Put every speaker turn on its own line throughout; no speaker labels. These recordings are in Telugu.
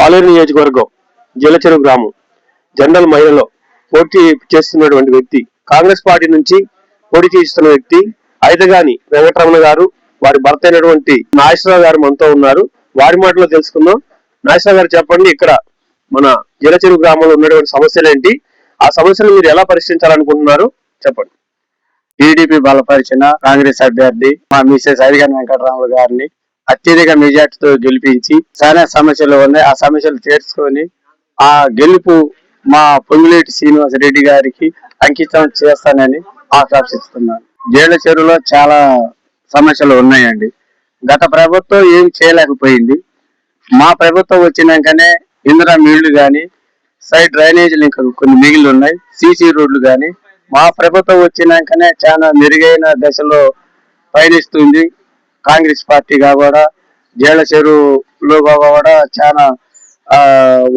పాలేరు నియోజకవర్గం జలచెరు గ్రామం. జనరల్ మహిళలో పోటీ చేస్తున్నటువంటి వ్యక్తి కాంగ్రెస్ పార్టీ నుంచి పోటీ చేస్తున్న వ్యక్తి ఐదగాని వెంకటరమణ గారు వారి భర్త అయినటువంటి నాగేశ్వరరావు గారు మనతో ఉన్నారు. వారి మాటలో తెలుసుకుందాం. నాగేశ్వరరావు గారు చెప్పండి ఇక్కడ మన జలచెరు గ్రామంలో ఉన్నటువంటి సమస్యలు ఏంటి? ఆ సమస్యలు మీరు ఎలా పరిష్కరించాలనుకుంటున్నారు? చెప్పండి.
టీడీపీ బలపరిచిన కాంగ్రెస్ అభ్యర్థి మా మిసెస్ ఐదగాని వెంకటరాములు గారిని అత్యధిక మెజార్టీతో గెలిపించి చాలా సమస్యలు ఉన్నాయి. ఆ సమస్యలు తీర్చుకొని ఆ గెలుపు మా పొంగులేటి శ్రీనివాస రెడ్డి గారికి అంకితం చేస్తానని ఆకాంక్షిస్తున్నాను. జేళ్ళ చెరువులో చాలా సమస్యలు ఉన్నాయండి. గత ప్రభుత్వం ఏం చేయలేకపోయింది. మా ప్రభుత్వం వచ్చినాకనే ఇందిరా నీళ్ళు కానీ సైడ్ డ్రైనేజీలు ఇంకా కొన్ని మిగిలి ఉన్నాయి. సీసీ రోడ్లు కానీ మా ప్రభుత్వం వచ్చినాకనే చాలా మెరుగైన దశలో పయనిస్తుంది. కాంగ్రెస్ పార్టీగా కూడా జైళ్ళ చెరువులో కూడా చాలా ఆ,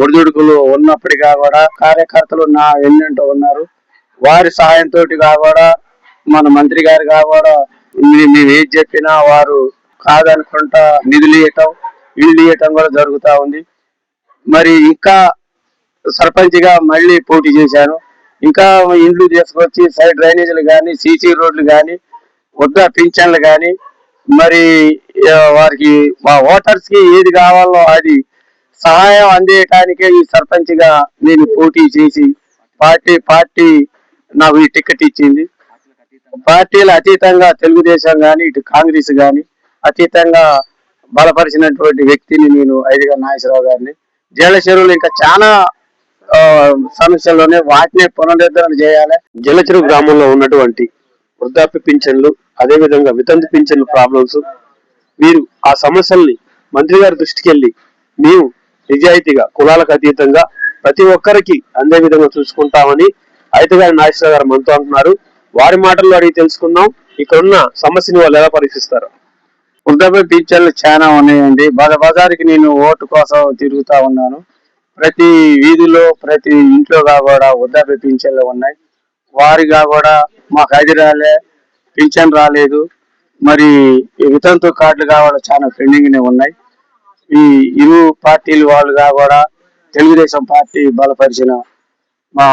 ఒడిదుడుకులు ఉన్నప్పటికీ కూడా కార్యకర్తలు నా ఎన్నెంటో ఉన్నారు. వారి సహాయంతో కూడా మన మంత్రి గారు కూడా మేము ఏది చెప్పినా వారు కాదనుకుంటా నిధులు ఇవ్వటం ఇల్లు ఇవ్వటం కూడా జరుగుతూ ఉంది. మరి ఇంకా సర్పంచ్గా మళ్ళీ పోటీ చేశాను. ఇంకా ఇండ్లు తీసుకొచ్చి సైడ్ డ్రైనేజీలు కానీ సీసీ రోడ్లు కానీ వద్ద పింఛన్లు కానీ మరి వారికి మా ఓటర్స్కి ఏది కావాలో అది సహాయం అందేయటానికే ఈ సర్పంచ్గా నేను పోటీ చేసి పార్టీ పార్టీ నాకు ఈ టికెట్ ఇచ్చింది. పార్టీల అతీతంగా తెలుగుదేశం గాని ఇటు కాంగ్రెస్ గాని అతీతంగా బలపరిచినటువంటి వ్యక్తిని నేను ఐదుగా నాగేశ్వరరావు గారిని. జల చెరువులు ఇంకా చాలా సమస్యల్లోనే వాటిని పునరుద్ధరణ చేయాలి.
జలచెరువు గ్రామంలో ఉన్నటువంటి వృద్ధాప్య పింఛన్లు అదే విధంగా వితంతు పింఛన్ల ప్రాబ్లమ్స్ వీరు ఆ సమస్యల్ని మంత్రి గారి దృష్టికి వెళ్ళి మేము నిజాయితీగా కులాలకు అతీతంగా ప్రతి ఒక్కరికి అందే విధంగా చూసుకుంటామని అయితగారి నాగేశ్వర గారు మనతో అంటున్నారు. వారి మాటల్లో అడిగి తెలుసుకుందాం. ఇక్కడ ఉన్న సమస్యని వాళ్ళు ఎలా పరీక్షిస్తారు
వృద్ధాప్య పింఛన్లు చాలా ఉన్నాయండి. బజ నేను ఓటు కోసం తిరుగుతా ఉన్నాను. ప్రతి వీధిలో ప్రతి ఇంట్లోగా కూడా వృద్ధాప్య పింఛన్లు ఉన్నాయి. వారిగా కూడా మాకు అది పింఛన్ రాలేదు. మరి ఈ వితంతు కార్డులు కావాలి చాలా పెండింగ్ ఉన్నాయి. ఈ ఇరు పార్టీలు వాళ్ళుగా కూడా తెలుగుదేశం పార్టీ బలపరిచిన మా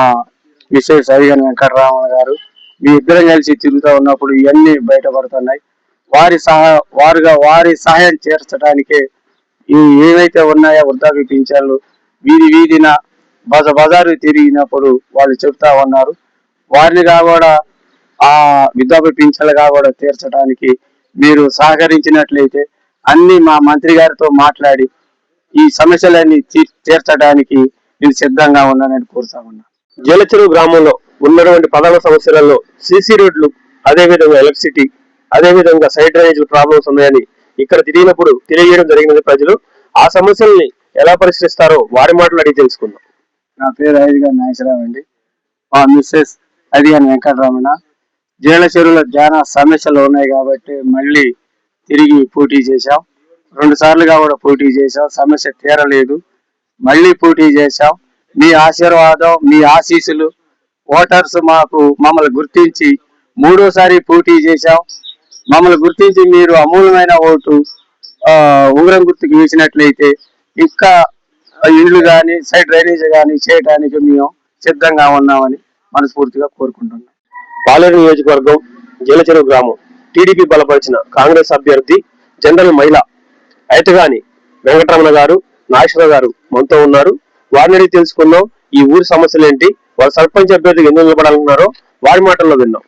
మిస్టర్ సరిగన్ వెంకటరామన్ గారు మీ ఇద్దరం కలిసి తిరుగుతూ ఉన్నప్పుడు ఇవన్నీ బయటపడుతున్నాయి. వారి సహా వారుగా వారి సహాయం చేర్చడానికే ఈ ఏవైతే ఉన్నాయో వృద్ధాప్య పింఛన్లు వీధి వీధిన బజ బజారు తిరిగినప్పుడు వాళ్ళు చెప్తా ఉన్నారు. వారిని కూడా ఆ వృద్ధాప్య పింఛన్లుగా కూడా తీర్చడానికి మీరు సహకరించినట్లయితే అన్ని మా మంత్రి గారితో మాట్లాడి ఈ సమస్యలన్నీ తీర్చడానికి నేను సిద్ధంగా ఉన్నానని కోరుతా ఉన్నాను
జలచెరు గ్రామంలో ఉన్నటువంటి ప్రధాన సమస్యలలో సీసీ రోడ్లు అదే విధంగా ఎలక్ట్రిసిటీ అదే విధంగా సైడ్ డ్రైనేజ్ ప్రాబ్లమ్స్ ఉన్నాయని ఇక్కడ తిరిగినప్పుడు తెలియజేయడం జరిగినది ప్రజలు. ఆ సమస్యల్ని ఎలా పరిష్కరిస్తారో వారి మాటలు అడిగి తెలుసుకుందాం.
నా పేరు ఐదుగా నాగేశ్వరరావు అండి. మా మిస్సెస్ అదిగాని వెంకటరమణ. జీర్ణ చెరువులో చాలా సమస్యలు ఉన్నాయి కాబట్టి మళ్ళీ తిరిగి పోటీ చేశాం. రెండు సార్లుగా కూడా పోటీ చేశాం. సమస్య తీరలేదు. మళ్ళీ పోటీ చేశాం. మీ ఆశీర్వాదం మీ ఆశీస్సులు ఓటర్స్ మాకు మమ్మల్ని గుర్తించి మూడోసారి పోటీ చేశాం. మమ్మల్ని గుర్తించి మీరు అమూల్యమైన ఓటు ఆ, ఉంగరం గుర్తుకు వేసినట్లయితే ఇంకా ఇండ్లు కానీ సైడ్ డ్రైనేజ్ కానీ చేయడానికి మేము సిద్ధంగా ఉన్నామని మనస్ఫూర్తిగా కోరుకుంటున్నాం.
పాలేరు నియోజకవర్గం జలచెరు గ్రామం టీడీపీ బలపరిచిన కాంగ్రెస్ అభ్యర్థి జనరల్ మహిళ అయితగాని వెంకటరమణ గారు నాగేశ్వరరావు గారు మనతో ఉన్నారు. వారిని అడిగి తెలుసుకుందాం ఈ ఊరి సమస్యలు ఏంటి వారు సర్పంచ్ అభ్యర్థికి ఎందుకు నిలబడాలనుకున్నారో వారి మాటల్లో విన్నాం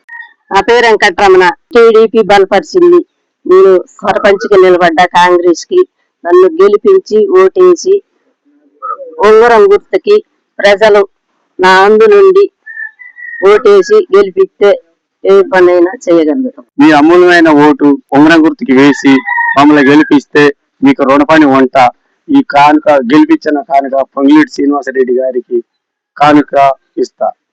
నా పేరు వెంకటరమణ. టీడీపీ బలపరిచింది. నేను సర్పంచ్కి నిలబడ్డా కాంగ్రెస్కి నన్ను గెలిపించి ఓటేసి ఉంగరం గుర్తుకి ప్రజలు నా అందు నుండి ఓటేసి గెలిపిస్తే ఏ పనైనా చేయగలుగుతాం.
మీ అమూల్యమైన ఓటు ఉంగరం గుర్తుకి వేసి మమ్మల్ని గెలిపిస్తే మీకు రుణపని వంట. ఈ కానుక గెలిపించిన కానుక పొంగిలిటి శ్రీనివాసరెడ్డి గారికి కానుక ఇస్తా.